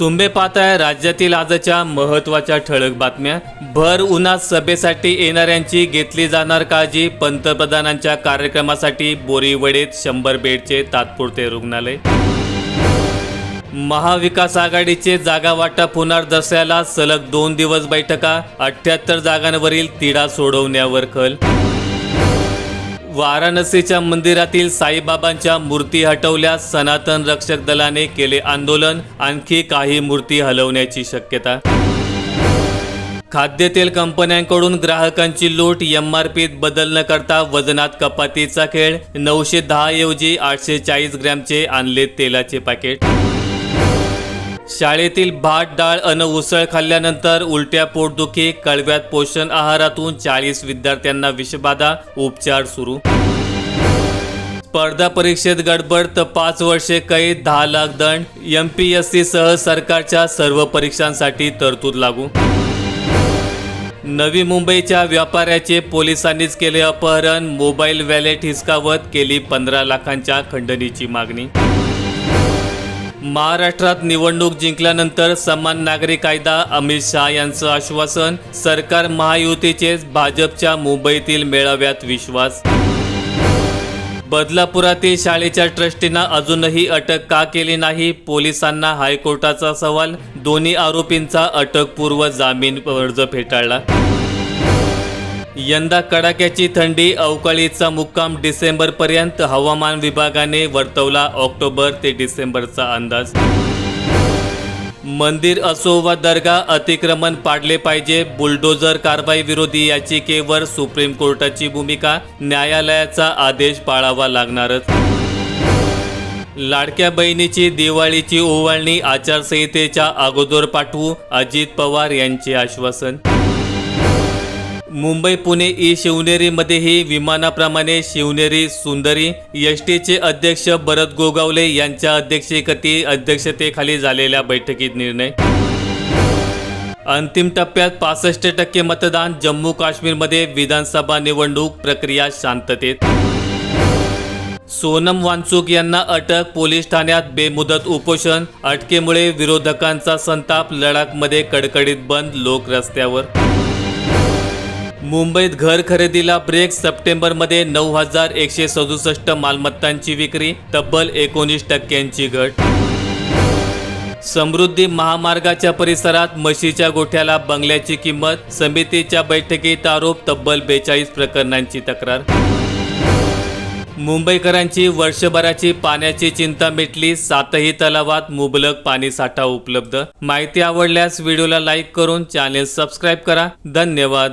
तुम्ही पाहताय राज्यातील आजच्या महत्त्वाच्या ठळक बातम्या. भर उन्हात सभेसाठी येणाऱ्यांची घेतली जाणार काळजी. पंतप्रधानांच्या कार्यक्रमासाठी बोरीवडेत शंभर बेडचे तात्पुरते रुग्णालय. महाविकास आघाडीचे जागा वाटप होणार दसऱ्याला सलग दोन दिवस बैठका. अठ्ठ्याहत्तर जागांवरील तिढा सोडवण्यावर कल वाराणसीच्या मंदिरातील साईबाबांच्या मूर्ती हटवल्या सनातन रक्षक दलाने केले आंदोलन. आणखी काही मूर्ती हलवण्याची शक्यता. खाद्यतेल कंपन्यांकडून ग्राहकांची लूट. एम आर पीत बदल न करता वजनात कपातीचा खेळ. नऊशे दहा ऐवजी आठशे चाळीस ग्रॅमचे आणले तेलाचे पॅकेट. शाळेतील भात डाळ अन उसळ खाल्ल्यानंतर उलट्या पोटदुखी कळव्यात पोषण आहारातून चाळीस विद्यार्थ्यांना विषबाधा उपचार सुरू. स्पर्धा परीक्षेत गडबड तर पाच वर्षे कैद दहा लाख दंड. एम पी एस सी सह सरकारच्या सर्व परीक्षांसाठी तरतूद लागू. नवी मुंबईच्या व्यापाऱ्याचे पोलिसांनीच केले अपहरण. मोबाईल वॅलेट हिसकावत केली पंधरा लाखांच्या खंडणीची मागणी. महाराष्ट्रात निवडणूक जिंकल्यानंतर समान नागरी कायदा अमित शहा यांचं आश्वासन सरकार महायुतीचेच भाजपच्या मुंबईतील मेळाव्यात विश्वास. बदलापुरातील शाळेच्या ट्रस्टींना अजूनही अटक का केली नाही? पोलिसांना हायकोर्टाचा सवाल दोन्ही आरोपींचा अटकपूर्व जामीन अर्ज फेटाळला. यंदा कडाक्याची थंडी अवकाळीचा मुक्काम डिसेंबरपर्यंत हवामान विभागाने वर्तवला ऑक्टोबर ते डिसेंबरचा अंदाज. मंदिर असो वा दर्गा अतिक्रमण पाडले पाहिजे. बुलडोजर कारवाई विरोधी याचिकेवर सुप्रीम कोर्टाची भूमिका न्यायालयाचा आदेश पाळावा लागणारच. लाडक्या बहिणीची दिवाळीची ओवाळणी आचारसंहितेच्या अगोदर पाठवू अजित पवार यांचे आश्वासन. मुंबई पुणे ई शिवनेरीमध्येही विमानाप्रमाणे शिवनेरी सुंदरी एस टीचे अध्यक्ष भरत गोगावले यांच्या अध्यक्षतेखाली अध्यक्षतेखाली झालेल्या बैठकीत निर्णय. अंतिम टप्प्यात पासष्ट टक्के मतदान जम्मू काश्मीरमध्ये विधानसभा निवडणूक प्रक्रिया शांततेत. सोनम वांचूक यांना अटक पोलीस ठाण्यात बेमुदत उपोषण अटकेमुळे विरोधकांचा संताप लडाखमध्ये कडकडीत बंद लोक रस्त्यावर मुंबईत घर खरेदीला ब्रेक सप्टेंबरमध्ये नऊ हजार एकशे सदुसष्ट मालमत्तांची विक्री तब्बल एकोणीस टक्क्यांची घट. समृद्धी महामार्गाच्या परिसरात म्हशीच्या गोठ्याला बंगल्याची किंमत समितीच्या बैठकीत आरोप तब्बल बेचाळीस प्रकरणांची तक्रार. मुंबईकरांची वर्षभराची पाण्याची चिंता मिटली सातही तलावात मुबलक पाणी साठा उपलब्ध. माहिती आवडल्यास व्हिडिओला लाईक करून चॅनेल सबस्क्राईब करा. धन्यवाद.